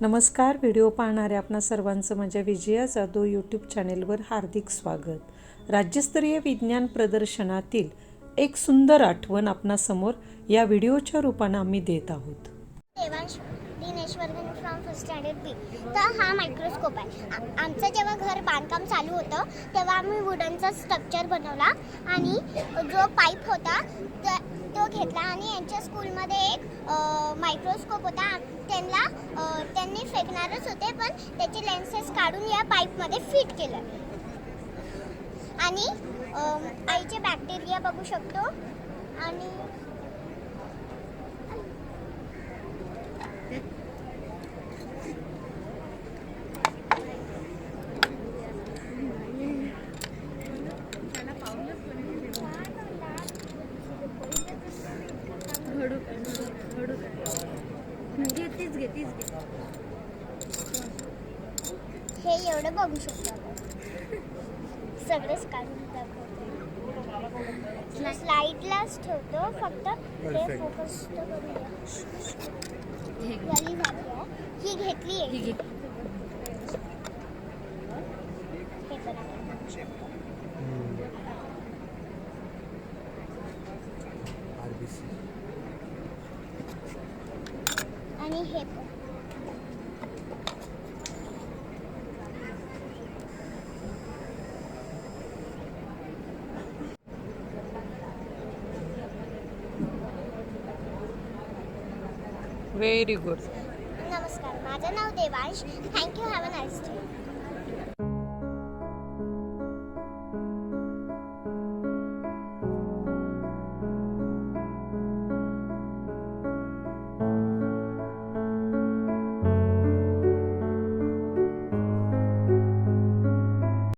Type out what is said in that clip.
नमस्कार व्हिडिओ पाहणाऱ्या आपणा सर्वांचं माझ्या विजया जाधव यूट्यूब चॅनेलवर हार्दिक स्वागत. राज्यस्तरीय विज्ञान प्रदर्शनातील एक सुंदर आठवण आपणासमोर या व्हिडिओच्या रूपानं आम्ही देत आहोत. Devansh from first standard B तर हा मायक्रोस्कोप आहे. आमचं जेव्हा घर बांधकाम चालू होतं तेव्हा आम्ही वुडनचा स्ट्रक्चर बनवला आणि जो पाईप होता तो घेतला आणि यांच्या स्कूलमध्ये एक मायक्रोस्कोप होता. त्यांना त्यांनी फेकणारच होते पण त्याचे लेन्सेस काढून या पाईपमध्ये फिट केलं. आणि आईचे बॅक्टेरिया बघू शकतो. आणि तीच घे तीच घे. हे एवढं बघू शकतो आपण. सगळंच काढून दाखवतो. स्लाईडलाच ठेवतो फक्त हे फोकस करूया. ही? घेतली ही आहे. हे पण आपण बघू. शकतो. आणि हे पण व्हेरी गुड नमस्कार माझं नाव Devansh thank you have a nice day